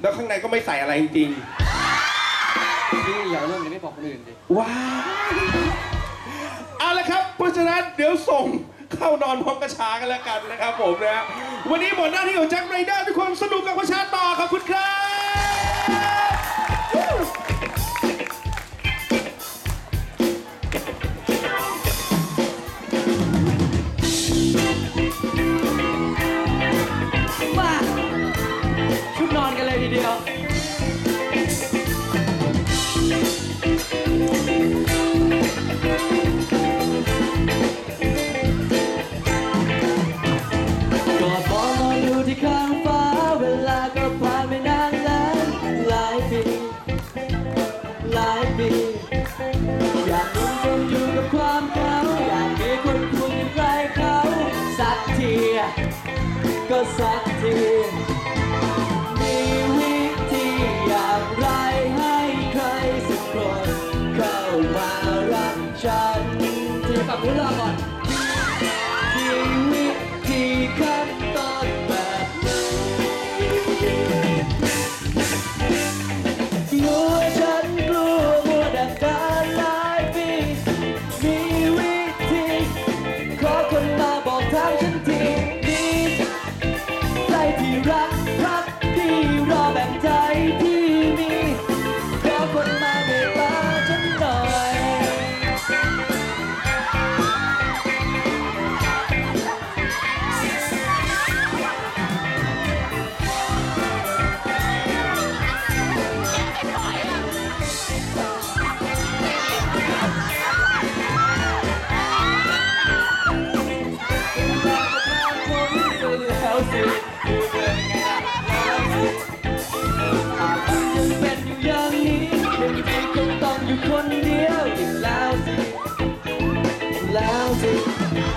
แล้วข้างในก็ไม่ใส่อะไรจริงพี่อย่าเรื่องนี้ไม่บอกคนอื่นดิๆ ว้าวเอาละครับ เพราะฉะนั้นเดี๋ยวส่งเข้านอนพร้อมกระชากันแล้วกันนะครับผมนะวันนี้หมดหน้าที่ของแจ็คไรเดอร์ทุกคนสนุกกับกระชาต่อขอบคุณครับ อนกันเลยทีเดียวก็พอมองดูที่ข้างฟ้า เวลาก็ผ่านไปนานแล้วหลายปี หลายปี อยากรู้จนอยู่กับความเหงาอยากมีคนคุยใกล้เขา สักที ก็สัก ที่ฝั่ง Yeah.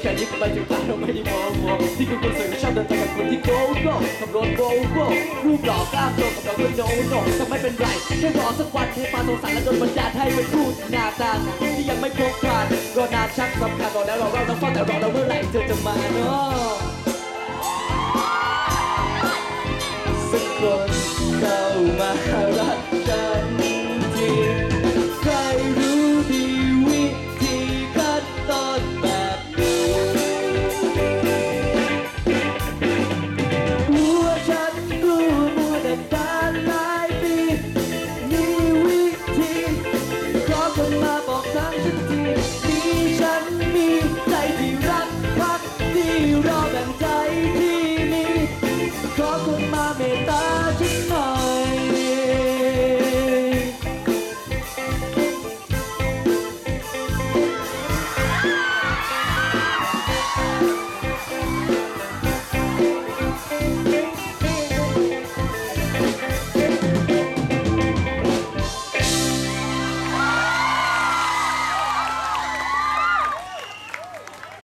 แค่นี้ทำไปถึงตาเราไม่ได้มองมองที่คุณคนสวยชอบเดินไปกับคนที่โกโก้ขับรถโวโว้รูปหล่อก้ามโตกับเราด้วยโน้โน้ทำไม่เป็นไรแค่รอสักวันให้ฟ้าสงสารและโดนบันดาลให้เป็นผู้หน้าตาที่ยังไม่พบกันรอนานชักสำคัญรอแล้วรอเราต้องเฝ้าแต่รอเราเมื่อไหร่เธอจะมาเนาะสักคนเข้ามารักเธอ